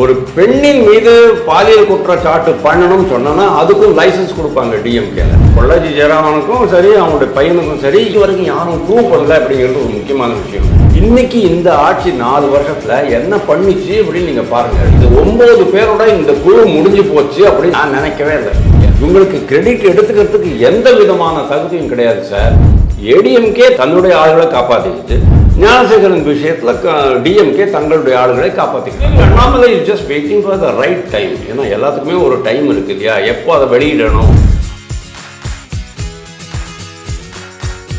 ஒரு பெண்ணின் மீது பாலியல் குற்றச்சாட்டு பண்ணணும்னு சொன்னா அதுக்கும் லைசன்ஸ் கொடுப்பாங்க டிஎம்கேல பொள்ளாச்சி ஜெயராமனுக்கும் சரி அவனுடைய பையனுக்கும் சரி இது வரைக்கும் யாரும் ப்ரூவ் பண்ணல அப்படிங்கிறது ஒரு முக்கியமான விஷயம். இன்னைக்கு இந்த ஆட்சி நாலு வருஷத்துல என்ன பண்ணிச்சு அப்படின்னு நீங்க பாருங்க. இது ஒன்பது பேரோட இந்த குழு முடிஞ்சு போச்சு அப்படின்னு நான் நினைக்கவே இல்லை. உங்களுக்கு கிரெடிட் எடுத்துக்கிறதுக்கு எந்த விதமான தகுதியும் கிடையாது சார் ஏடிஎம்கே தன்னுடைய ஆளுகளை காப்பாற்றிக்கிட்டு ஞானசேகரன் விஷயத்துல டிஎம்கே தங்களுடைய ஆளுகளை காப்பாத்திக்கிட்டு Annamalai is just waiting for the right time ஏன்னா எல்லாத்துக்குமே ஒரு டைம் இருக்கு இல்லையா? எப்போ அதை வெளியிடணும்?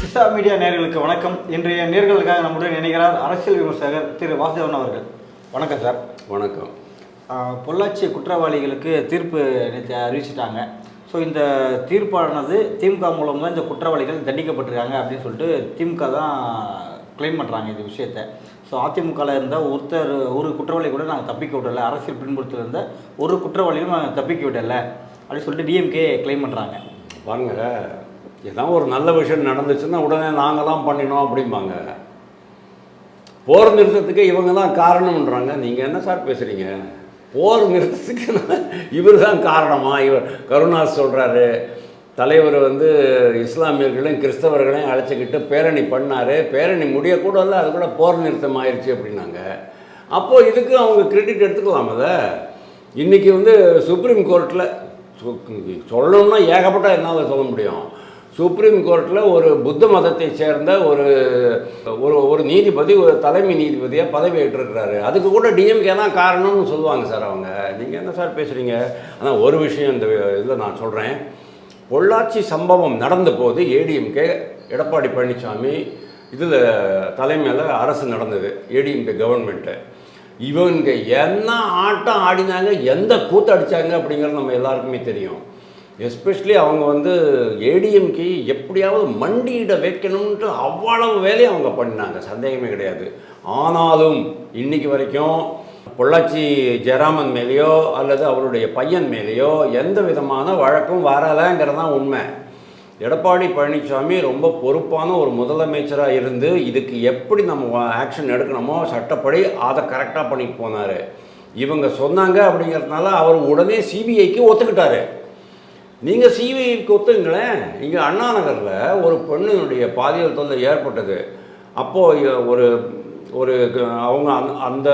கிசா மீடியா நேயர்களுக்கு வணக்கம். இன்றைய நேர்களுக்காக நம்முடன் இணைகிறார் அரசியல் விமர்சகர் திரு வாசுதேவன் அவர்கள். வணக்கம் சார் வணக்கம். பொள்ளாச்சி குற்றவாளிகளுக்கு தீர்ப்பு நேற்று அறிவிச்சிட்டாங்க. ஸோ இந்த தீர்ப்பானது திமுக மூலம் தான் இந்த குற்றவாளிகள் தண்டிக்கப்பட்டிருக்காங்க அப்படின்னு சொல்லிட்டு திமுக தான் க்ளைம் பண்ணுறாங்க இது விஷயத்த. ஸோ அதிமுகவில் இருந்த ஒருத்தர் ஒரு குற்றவாளி கூட நாங்கள் தப்பிக்க விடலை. அரசியல் பின்புலத்தில் இருந்த ஒரு குற்றவாளியும் நாங்கள் தப்பிக்க விடலை. அப்படின்னு சொல்லிட்டு டிஎம்கே கிளைம் பண்ணுறாங்க பாருங்க ஏதாவது ஒரு நல்ல விஷயம் நடந்துச்சுன்னா உடனே நாங்கள் தான் பண்ணினோம் அப்படிம்பாங்க. போர் நிறுத்தத்துக்கு இவங்க தான் காரணம்ன்றாங்க. நீங்கள் என்ன சார் பேசுகிறீங்க போர் நிறுத்தத்துக்கு இவர் தான் காரணமா? இவர் கருணாஸ் சொல்கிறாரு தலைவர் வந்து இஸ்லாமியர்களையும் கிறிஸ்தவர்களையும் அழைச்சிக்கிட்டு பேரணி பண்ணார். பேரணி முடியக்கூடல அது கூட போர் நிறுத்தம் ஆயிடுச்சு அப்படின்னாங்க. அப்போது இதுக்கு அவங்க கிரெடிட் எடுத்துக்கலாமல்ல இன்றைக்கி வந்து சுப்ரீம் கோர்ட்டில் சொல்லணும்னா ஏகப்பட்ட என்னால் சொல்ல முடியும். சுப்ரீம் கோர்ட்டில் ஒரு புத்த மதத்தை சேர்ந்த ஒரு ஒரு ஒரு நீதிபதி ஒரு தலைமை நீதிபதியாக பதவி ஏற்றிருக்கிறாரு. அதுக்கு கூட டிஎம்கே தான் காரணம்னு சொல்லுவாங்க சார் அவங்க. நீங்கள் என்ன சார் பேசுகிறீங்க ஆனால் ஒரு விஷயம் இந்த இதில் நான் சொல்கிறேன் பொள்ளாச்சி சம்பவம் நடந்த போது ஏடிஎம்கே எடப்பாடி பழனிசாமி இதில் தலைமையில் அரசு நடந்தது ஏடிஎம்கே கவர்மெண்ட்டு. இவங்க என்ன ஆட்டம் ஆடினாங்க எந்த கூத்து அடித்தாங்க அப்படிங்கிறது நம்ம எல்லாருக்குமே தெரியும். எஸ்பெஷலி அவங்க வந்து ஏடிஎம்கே எப்படியாவது மண்டியிட வைக்கணும்ன்ட்டு அவ்வளவு வேலையை அவங்க பண்ணாங்க சந்தேகமே கிடையாது. ஆனாலும் இன்னைக்கு வரைக்கும் பொள்ளாச்சி ஜெயராமன் மேலேயோ அல்லது அவருடைய பையன் மேலேயோ எந்த விதமான வழக்கும் வரலைங்கிறது தான் உண்மை. எடப்பாடி பழனிசாமி ரொம்ப பொறுப்பான ஒரு முதலமைச்சராக இருந்து இதுக்கு எப்படி நம்ம ஆக்ஷன் எடுக்கணுமோ சட்டப்படி அதை கரெக்டாக பண்ணிட்டு போனார். இவங்க சொன்னாங்க அப்படிங்கிறதுனால அவர் உடனே சிபிஐக்கு ஒத்துக்கிட்டாரு. நீங்கள் சிபிஐக்கு ஒத்துங்களேன் இங்கே அண்ணா நகரில் ஒரு பெண்ணினுடைய பாலியல் தொல்லை ஏற்பட்டது. அப்போது ஒரு ஒரு க- அவங்க அந்த அந்த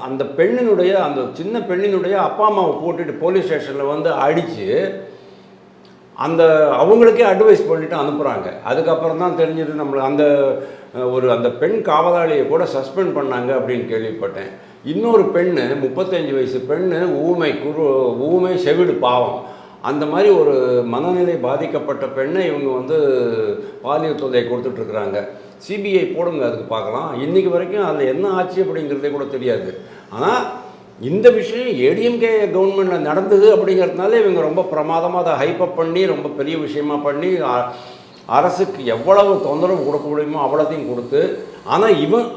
அந்த பெண்ணினுடைய அந்த சின்ன பெண்ணினுடைய அப்பா அம்மாவை போட்டுட்டு போலீஸ் ஸ்டேஷனில் வந்து அடித்து அந்த அவங்களுக்கே அட்வைஸ் பண்ணிட்டு அனுப்புகிறாங்க அதுக்கப்புறம் தான் தெரிஞ்சது நம்மளை அந்த ஒரு அந்த பெண் காவலாளியை கூட சஸ்பெண்ட் பண்ணாங்க அப்படின்னு கேள்விப்பட்டேன். இன்னொரு பெண்ணு முப்பத்தஞ்சு வயசு பெண்ணு ஊமை குரு ஊமை செவிடு பாவம். அந்த மாதிரி ஒரு மனநிலை பாதிக்கப்பட்ட பெண்ணை இவங்க வந்து பாலியல் தொல்லை கொடுத்துட்ருக்குறாங்க சிபிஐ போடுங்க அதுக்கு பார்க்கலாம். இன்றைக்கி வரைக்கும் அதில் என்ன ஆச்சு அப்படிங்கிறதே கூட தெரியாது. ஆனால் இந்த விஷயம் ஏடிஎம்கே கவர்மெண்ட்டில் நடந்தது அப்படிங்கிறதுனால இவங்க ரொம்ப பிரமாதமாக அதை ஹைப்பப் பண்ணி ரொம்ப பெரிய விஷயமா பண்ணி அரசுக்கு எவ்வளவு தொந்தரவு கொடுக்க முடியுமோ அவ்வளோத்தையும் கொடுத்து ஆனால் இவன்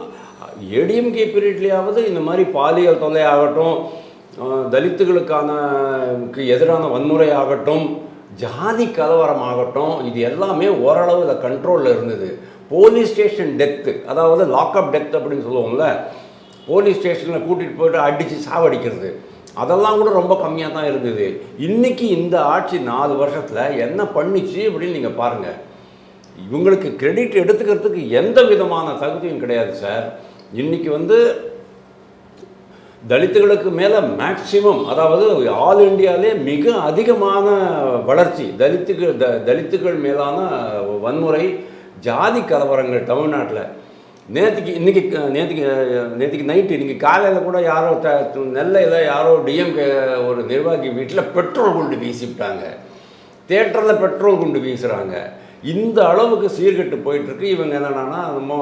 ஏடிஎம்கே பீரியட்லேயாவது இந்த மாதிரி பாலியல் தொல்லையாகட்டும் தலித்துகளுக்கான எதிரான வன்முறை ஆகட்டும் ஜாதி கலவரம் ஆகட்டும் இது எல்லாமே ஓரளவு இதில் கண்ட்ரோலில் இருந்தது. Police station death. அதாவது லாக்அப் டெத் அப்படின்னு சொல்லுவோம்ல போலீஸ் ஸ்டேஷனில் கூட்டிகிட்டு போயிட்டு அடித்து சாவடிக்கிறது. அதெல்லாம் கூட ரொம்ப கம்மியாக தான் இருந்தது. இன்றைக்கி இந்த ஆட்சி நாலு வருஷத்தில் என்ன பண்ணிச்சு அப்படின்னு நீங்கள் பாருங்கள் இவங்களுக்கு கிரெடிட் எடுத்துக்கிறதுக்கு எந்த விதமான தகுதியும் கிடையாது சார் இன்றைக்கி வந்து தலித்துகளுக்கு மேலே மேக்சிமம் அதாவது ஆல் இண்டியாவிலே மிக அதிகமான வளர்ச்சி தலித்துகள் த தலித்துகள் மேலான வன்முறை ஜாதி கலவரங்கள் தமிழ்நாட்டில். நேற்றுக்கு இன்றைக்கி நேற்றுக்கு நேற்றுக்கு நைட்டு இன்றைக்கி காலையில் கூட யாரோ த நெல்லையில் யாரோ டிஎம்கே ஒரு நிர்வாகி வீட்டில் பெட்ரோல் குண்டு வீசிவிட்டாங்க. தேட்டரில் பெட்ரோல் குண்டு வீசுகிறாங்க இந்த அளவுக்கு சீர்கெட்டு போயிட்டுருக்கு. இவங்க என்னடான்னா நம்ம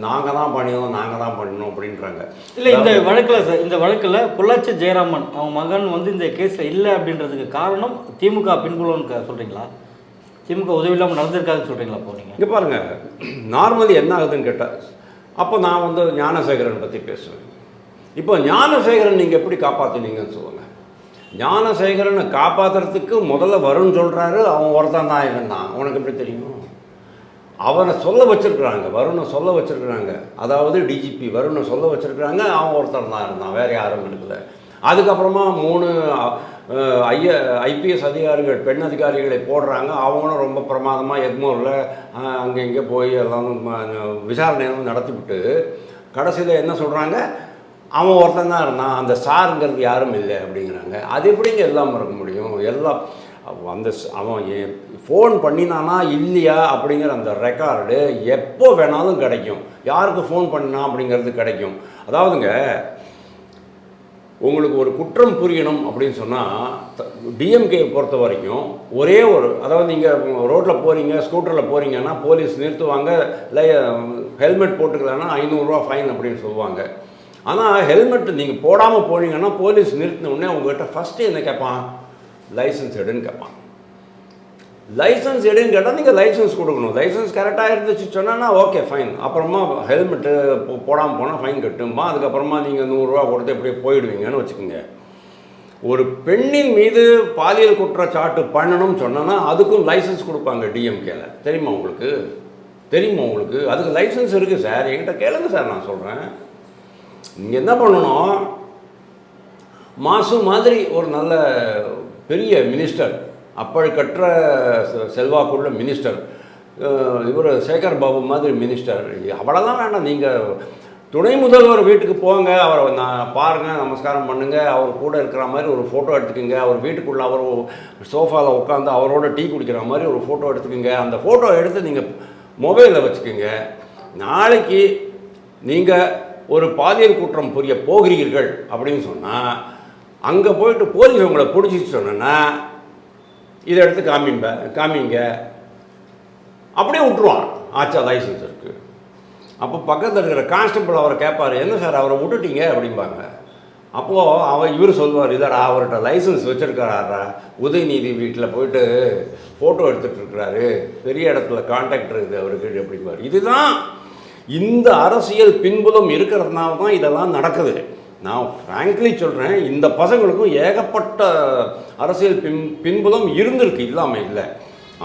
நாங்கள் தான் பண்ணினோம் நாங்கள் தான் பண்ணினோம் அப்படின்றாங்க. இல்லை இந்த வழக்கில் சார் இந்த வழக்கில் பொள்ளாச்சி ஜெயராமன் அவன் மகன் வந்து இந்த கேஸில் இல்லை அப்படின்றதுக்கு காரணம் திமுக பின்புலம்னு க- சொல்றீங்களா? திமுக உதவி இல்லாமல் நடந்திருக்காதுன்னு சொல்கிறீங்களா அப்போ நீங்கள் இங்கே பாருங்கள் நார்மலி என்ன ஆகுதுன்னு கேட்டால் அப்போ நான் வந்து ஞானசேகரன் பற்றி பேசுவேன். இப்போ ஞானசேகரன் நீங்கள் எப்படி காப்பாற்றினீங்கன்னு சொல்லுங்கள் ஞானசேகரனை காப்பாற்றுறதுக்கு முதல்ல வரும்னு சொல்கிறாரு அவன் ஒருத்தன் தான் இருந்தான் உனக்கு எப்படி தெரியும்? அவனை சொல்ல வச்சுருக்குறாங்க வருணை சொல்ல வச்சுருக்குறாங்க. அதாவது டிஜிபி வருணை சொல்ல வச்சுருக்குறாங்க அவன் ஒருத்தர் தான் இருந்தான் வேறு யாரும் இருக்கல அதுக்கப்புறமா மூணு ஐய ஐபிஎஸ் அதிகாரிகள் பெண் அதிகாரிகளை போடுறாங்க. அவங்களும் ரொம்ப பிரமாதமாக எக்மோரில் அங்கே இங்கே போய் எல்லாம் விசாரணையெல்லாம் விசாரணை நடத்திவிட்டு கடைசியில் என்ன சொல்கிறாங்க அவன் ஒருத்தன் தான் இருந்தான். அந்த சாருங்கிறது யாரும் இல்லை அப்படிங்கிறாங்க. அது எப்படிங்க எல்லாம் இருக்க முடியும்? எல்லாம் அந்த அவன் அவன் ஃபோன் பண்ணினானா இல்லையா அப்படிங்கிற அந்த ரெக்கார்டு எப்போ வேணாலும் கிடைக்கும். யாருக்கு ஃபோன் பண்ணா அப்படிங்கிறது கிடைக்கும். அதாவதுங்க உங்களுக்கு ஒரு குற்றம் புரியணும் அப்படின்னு சொன்னால் டிஎம்கே பொறுத்த வரைக்கும் ஒரே ஒரு அதாவது நீங்கள் ரோட்டில் போகிறீங்க ஸ்கூட்டரில் போகிறீங்கன்னா போலீஸ் நிறுத்துவாங்க இல்லை ஹெல்மெட் போட்டுக்கலன்னா ஐநூறுரூவா ஃபைன் அப்படின்னு சொல்லுவாங்க. ஆனால் ஹெல்மெட் நீங்கள் போடாமல் போனீங்கன்னா போலீஸ் நிறுத்தின உடனே உங்கள்கிட்ட ஃபஸ்ட்டு என்ன கேட்பான் லைசன்ஸ் எடுன்னு கேட்பான் லைசன்ஸ் எடுன்னு கேட்டால் நீங்கள் லைசன்ஸ் கொடுக்கணும். லைசன்ஸ் கரெக்டாக இருந்துச்சு சொன்னால் ஓகே ஃபைன் அப்புறமா ஹெல்மெட்டு போடாமல் போனால் ஃபைன் கட்டுமா அதுக்கப்புறமா நீங்கள் நூறுரூவா கொடுத்து எப்படியே போயிடுவீங்கன்னு வச்சுக்கோங்க. ஒரு பெண்ணின் மீது பாலியல் குற்றச்சாட்டு பண்ணணும்னு சொன்னோன்னா அதுக்கும் லைசன்ஸ் கொடுப்பாங்க டிஎம்கேல தெரியுமா உங்களுக்கு? தெரியுமா உங்களுக்கு? அதுக்கு லைசன்ஸ் இருக்குது சார். என்கிட்ட கேளுங்க சார் நான் சொல்கிறேன் நீங்கள் என்ன பண்ணணும்? மாசு மாதிரி ஒரு நல்ல பெரிய மினிஸ்டர் அப்பழுக்கற்ற செ- செல்வாக்குள்ள மினிஸ்டர் இவர் சேகர் பாபு மாதிரி மினிஸ்டர் அவ்வளோதான் வேண்டாம் நீங்கள் துணை முதல்வர் வீட்டுக்கு போங்க அவரை நான் பாருங்கள் நமஸ்காரம் பண்ணுங்கள் அவர் கூட இருக்கிற மாதிரி ஒரு ஃபோட்டோ எடுத்துக்கோங்க அவர் வீட்டுக்குள்ளே அவர் சோஃபாவில் உட்காந்து அவரோட டீ குடிக்கிற மாதிரி ஒரு ஃபோட்டோ எடுத்துக்கோங்க. அந்த ஃபோட்டோ எடுத்து நீங்கள் மொபைலில் வச்சுக்கோங்க. நாளைக்கு நீங்கள் ஒரு பாலியல் குற்றம் புரிய போகிறீர்கள் அப்படின்னு சொன்னால் அங்கே போயிட்டு போலீஸ் உங்களை பிடிச்சிட்டு சொன்னேன்னா இதை எடுத்து காமிம்ப காமிங்க. அப்படியே விட்டுருவான். ஆச்சா லைசன்ஸ் இருக்குது அப்போ பக்கத்தில் இருக்கிற கான்ஸ்டபிள் அவரை கேட்பார் என்ன சார் அவரை விட்டுட்டீங்க? அப்படிம்பாங்க. அப்போது அவன் இவர் சொல்லுவார் இல்லைடா அவர்கிட்ட லைசன்ஸ் வச்சுருக்காரா உதயநிதி வீட்டில் போயிட்டு ஃபோட்டோ எடுத்துகிட்ருக்கிறாரு பெரிய இடத்துல கான்டாக்ட் இருக்குது அவருக்கு அப்படிம்பார். இதுதான் இந்த அரசியல் பின்புலம் இருக்கிறதுனால தான் இதெல்லாம் நடக்குது. நான் ஃப்ராங்க்லி சொல்கிறேன் இந்த பசங்களுக்கும் ஏகப்பட்ட அரசியல் பின் பின்புலம் இருந்திருக்கு இல்லாமல் இல்லை.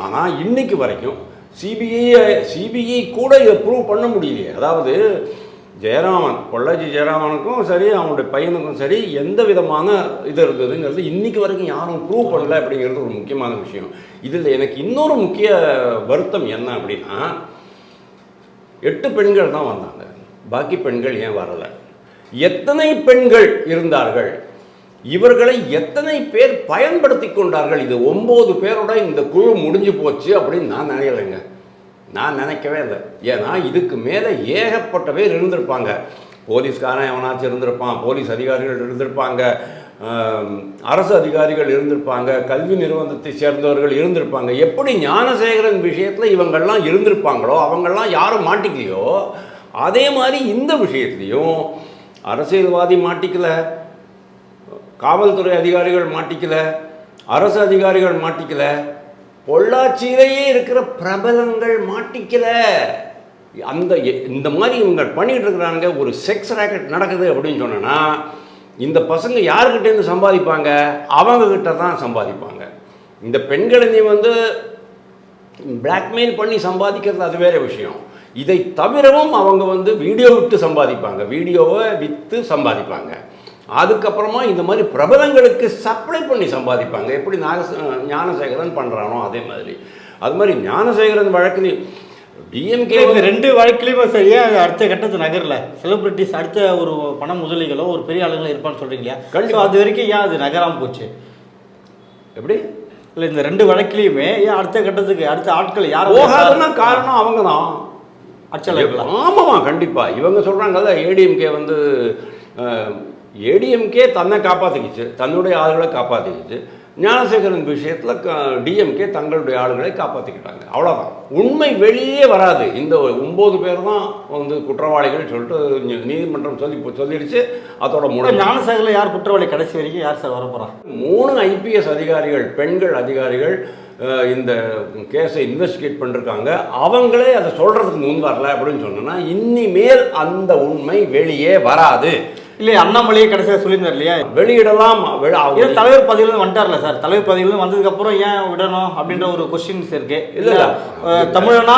ஆனால் இன்னைக்கு வரைக்கும் சிபிஐ சிபிஐ கூட இதை ப்ரூவ் பண்ண முடியலையே. அதாவது ஜெயராமன் பொள்ளாச்சி ஜெயராமனுக்கும் சரி அவனுடைய பையனுக்கும் சரி எந்த விதமான இது இருந்ததுங்கிறது இன்னைக்கு வரைக்கும் யாரும் ப்ரூவ் பண்ணல அப்படிங்கிறது ஒரு முக்கியமான விஷயம். இதில் எனக்கு இன்னொரு முக்கிய வருத்தம் என்ன அப்படின்னா எட்டு பெண்கள் தான் வந்தாங்க. பாக்கி பெண்கள் ஏன் வரலை? எத்தனை பெண்கள் இருந்தார்கள்? இவர்களை எத்தனை பேர் பயன்படுத்தி கொண்டார்கள்? இது ஒம்பது பேரோட இந்த குழு முடிஞ்சு போச்சு அப்படின்னு நான் நினைக்கலைங்க. நான் நினைக்கவே இல்லை. ஏன்னா இதுக்கு மேலே ஏகப்பட்ட பேர் இருந்திருப்பாங்க. போலீஸ்காரன் எவனாச்சும் இருந்திருப்பான் போலீஸ் அதிகாரிகள் இருந்திருப்பாங்க அரசு அதிகாரிகள் இருந்திருப்பாங்க கல்வி நிறுவனத்தை சேர்ந்தவர்கள் இருந்திருப்பாங்க. எப்படி ஞானசேகரன் விஷயத்தில் இவங்கெல்லாம் இருந்திருப்பாங்களோ அவங்கெல்லாம் யாரும் மாட்டிக்கலையோ அதே மாதிரி இந்த விஷயத்துலையும் அரசியல்வாதி மாட்டிக்கல காவல்துறை அதிகாரிகள் மாட்டிக்கல அரசு அதிகாரிகள் மாட்டிக்கல பொள்ளாச்சியிலேயே இருக்கிற பிரபலங்கள் மாட்டிக்கல. அந்த எ- இந்த மாதிரி இவங்க பண்ணிகிட்டு இருக்கிறாங்க ஒரு செக்ஸ் ராக்கெட் நடக்குது அப்படின்னு சொன்னோன்னா இந்த பசங்க யாருக்கிட்டேருந்து சம்பாதிப்பாங்க? அவங்கக்கிட்ட தான் சம்பாதிப்பாங்க. இந்த பெண்களை நீ வந்து பிளாக்மெயில் பண்ணி சம்பாதிக்கிறது அது வேற விஷயம். இதை தவிரவும் அவங்க வந்து வீடியோ விட்டு சம்பாதிப்பாங்க. வீடியோவை விற்று சம்பாதிப்பாங்க. அதுக்கப்புறமா இந்த மாதிரி பிரபலங்களுக்கு சப்ளை பண்ணி சம்பாதிப்பாங்க. எப்படி நாக ஞானசேகரன் பண்ணுறானோ அதே மாதிரி. அது மாதிரி ஞானசேகரன் வழக்கில் டிஎம்கே இந்த ரெண்டு வழக்கிலையுமே சரி ஏன் அது அடுத்த கட்டத்து நகரல. செலிபிரிட்டிஸ் அடுத்த ஒரு பண முதலிகளோ ஒரு பெரிய ஆளுங்களோ இருப்பான்னு சொல்றீங்க இல்லையா? கண்டிப்பா. So, அது வரைக்கும் ஏன் அது நகராம போச்சு? எப்படி? இல்லை இந்த ரெண்டு வழக்கிலையுமே ஏன் அடுத்த கட்டத்துக்கு அடுத்த ஆட்கள் யார் போகாதுன்னா காரணம் அவங்க தான் அச்சலைகளா ஆமாம்மா கண்டிப்பாக இவங்க சொல்கிறாங்கல்ல ஏடிஎம்கே வந்து ஏடிஎம்கே தன்னை காப்பாற்றிக்கிச்சு தன்னுடைய ஆளுகளை காப்பாற்றிக்கிச்சு ஞானசேகரன் விஷயத்தில் டிஎம்கே தங்களுடைய ஆளுகளை காப்பாற்றிக்கிட்டாங்க அவ்வளோதான் உண்மை வெளியே வராது. இந்த ஒம்பது பேர் தான் வந்து குற்றவாளிகள் சொல்லிட்டு நீதிமன்றம் சொல்லி சொல்லிடுச்சு. அதோட முடிவு. ஞானசாகரில் யார் குற்றவாளி? கடைசி வரைக்கும் யார் சார் வரப்போறா? மூணு ஐபிஎஸ் அதிகாரிகள் பெண்கள் அதிகாரிகள் இந்த கேஸை இன்வெஸ்டிகேட் பண்ணிருக்காங்க. அவங்களே அதை சொல்கிறதுக்கு முன் வரல அப்படின்னு சொன்னோன்னா இனிமேல் அந்த உண்மை வெளியே வராது. இல்லையா அண்ணாமலையே கடைசியாக சொல்லியிருந்தார் இல்லையா? வெளியிடலாம் தலைவர் பதவியிலிருந்து வந்துட்டார்ல சார். தலைவர் பதவியிலிருந்து வந்ததுக்கு அப்புறம் ஏன் விடணும் அப்படின்ற ஒரு கொஸ்டின்ஸ் இருக்கு இல்ல, இல்ல. இல்ல. தமிழனா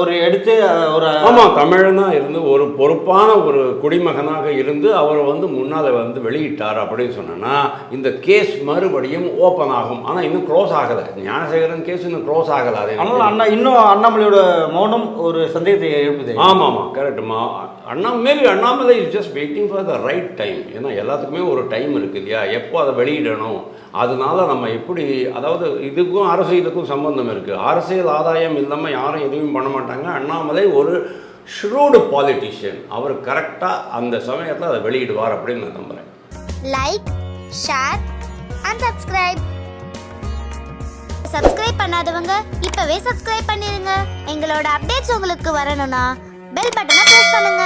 ஒரு எடுத்து ஒரு ஆமா தமிழனா இருந்து ஒரு பொறுப்பான ஒரு குடிமகனாக இருந்து அவர் வந்து முன்னால வந்து வெளியிட்டார் அப்படின்னு சொன்னோன்னா இந்த கேஸ் மறுபடியும் ஓப்பன் ஆகும். ஆனா இன்னும் க்ளோஸ் ஆகல. ஞானசேகரன் கேஸ் இன்னும் க்ளோஸ் ஆகல. அது ஆனால் அண்ணா இன்னும் அண்ணாமலையோட மௌனம் ஒரு சந்தேகத்தை எழுப்புது. ஆமாம் ஆமாம் கரெக்டுமா அண்ணா maybe Annamalai is just waiting for the right time ஏன்னா எல்லாத்துக்குமே ஒரு டைம் இருக்குது இல்லையா? எப்போ அதை வெளியிடணும்? அதனால நம்ம எப்படி அதாவது இதுக்கும் அரசியலுக்கும் சம்பந்தம் இருக்குது அரசியல் ஆதாயம் இல்லாமல் யாரும் எதுவும் பண்ண மாட்டாங்க. அண்ணாமலை ஒரு ஷ்ரூடு பாலிட்டிஷியன் அவர் கரெக்டாக அந்த சமயத்தில் அதை வெளியிடுவார் அப்படின்னு நான் நம்புகிறேன் like share and subscribe subscribe பண்ணாதவங்க இப்பவே சப்ஸ்கிரைப் பண்ணிருங்க. எங்களோட அப்டேட்ஸ் உங்களுக்கு வரணும்னா பெல் பட்டனை பிரஸ் பண்ணுங்க.